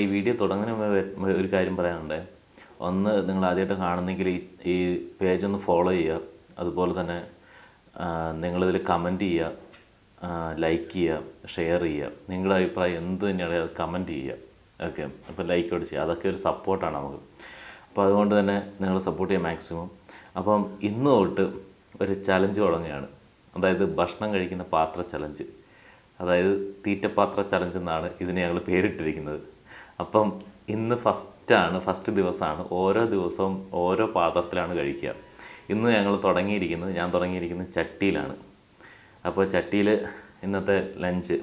ഈ വീഡിയോ തുടങ്ങുന്ന ഒരു കാര്യം പറയാനുണ്ട്. ഒന്ന് നിങ്ങൾ ആദ്യമായിട്ട് കാണുന്നെങ്കിൽ ഈ ഈ പേജ് ഒന്ന് ഫോളോ ചെയ്യുക. അതുപോലെ തന്നെ നിങ്ങളിതിൽ കമന്റ് ചെയ്യുക ലൈക്ക് ചെയ്യുക ഷെയർ ചെയ്യുക. നിങ്ങളുടെ അഭിപ്രായം എന്ത് തന്നെയാണ് അത് കമന്റ് ചെയ്യുക. ഓക്കെ അപ്പോൾ ലൈക്കോട് ചെയ്യുക. അതൊക്കെ ഒരു സപ്പോർട്ടാണ് നമുക്ക്. അപ്പോൾ അതുകൊണ്ട് തന്നെ നിങ്ങൾ സപ്പോർട്ട് ചെയ്യുക മാക്സിമം അപ്പം ഇന്ന് തൊട്ട് ഒരു ചലഞ്ച് തുടങ്ങുകയാണ്. അതായത് ഭക്ഷണം കഴിക്കുന്ന പാത്ര ചലഞ്ച് അതായത് തീറ്റപ്പാത്ര ചലഞ്ച് എന്നാണ് ഇതിനെ ഞങ്ങൾ പേരിട്ടിരിക്കുന്നത്. അപ്പം ഇന്ന് ഫസ്റ്റാണ് ഫസ്റ്റ് ദിവസമാണ് ഓരോ ദിവസവും ഓരോ പാത്രത്തിലാണ് കഴിക്കുക. ഇന്ന് ഞങ്ങൾ തുടങ്ങിയിരിക്കുന്നത് ഞാൻ തുടങ്ങിയിരിക്കുന്നത് ചട്ടിയിലാണ്. അപ്പോൾ ചട്ടിയിൽ ഇന്നത്തെ ലഞ്ച്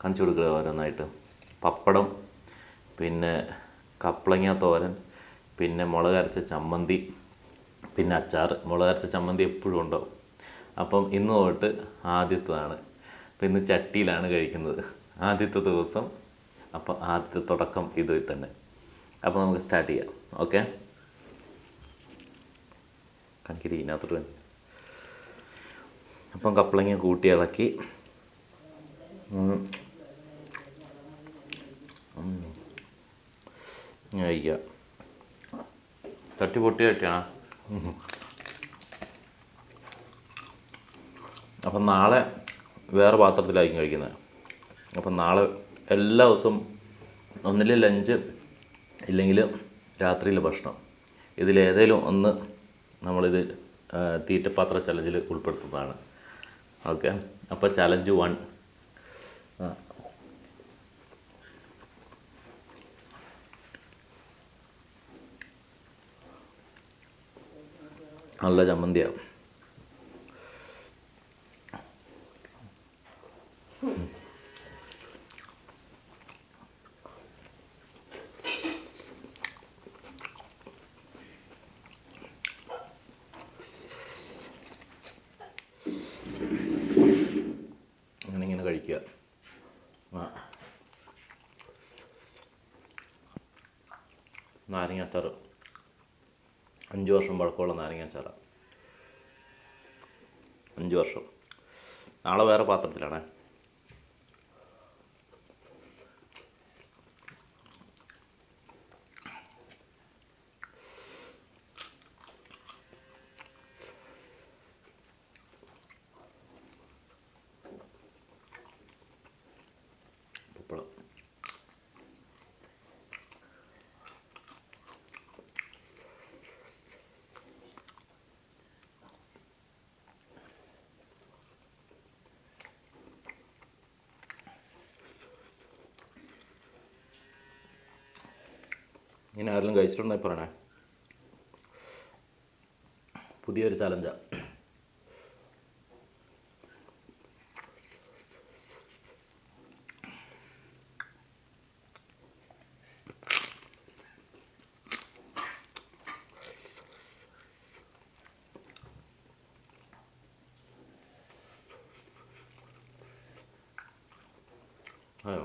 കാണിച്ചു കൊടുക്കുക ഓരോന്നായിട്ട്. പപ്പടം പിന്നെ കപ്ലങ്ങ തോരൻ പിന്നെ മുളക് അരച്ച ചമ്മന്തി പിന്നെ അച്ചാർ മുളക് അരച്ച ചമ്മന്തി എപ്പോഴും ഉണ്ടാവും. അപ്പം ഇന്ന് തൊട്ട് ആദ്യത്തതാണ്. അപ്പം ഇന്ന് ചട്ടിയിലാണ് കഴിക്കുന്നത്. ആദ്യത്തെ ദിവസം അപ്പോൾ ആദ്യത്തെ തുടക്കം ഇത് തന്നെ. അപ്പോൾ നമുക്ക് സ്റ്റാർട്ട് ചെയ്യാം. ഓക്കെ കണക്കിട്ട് ഇതിനകത്തോട്ട് അപ്പം കപ്പളങ്ങ കൂട്ടി ഇളക്കി. കഴിക്കുക. തട്ടി പൊട്ടി തട്ടിയാണ് അപ്പം നാളെ വേറെ പാത്രത്തിലായിരിക്കും കഴിക്കുന്നത്. അപ്പം നാളെ എല്ലാ ദിവസവും ഒന്നിൽ ലഞ്ച് ഇല്ലെങ്കിൽ രാത്രിയിൽ ഭക്ഷണം. ഇതിലേതെങ്കിലും ഒന്ന് നമ്മളിത് തീറ്റപ്പാത്ര ചലഞ്ചിൽ ഉൾപ്പെടുത്തുന്നതാണ്. ഓക്കെ? അപ്പോൾ ചലഞ്ച് വൺ. നല്ല ചമ്മന്തിയാണ് അങ്ങനെ ഇങ്ങനെ കഴിക്കുക. നാരങ്ങാച്ചാറ് അഞ്ച് വർഷം പഴക്കമുള്ള നാരങ്ങാച്ചാറ് അഞ്ച് വർഷം. നാളെ വേറെ പാത്രത്തിലാണേ പപ്പടം ഇങ്ങനെ ആരെങ്കിലും കഴിച്ചിട്ടുണ്ടെങ്കിൽ പറയണേ. പുതിയൊരു ചലഞ്ചാണ് അയ്യോ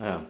Yeah.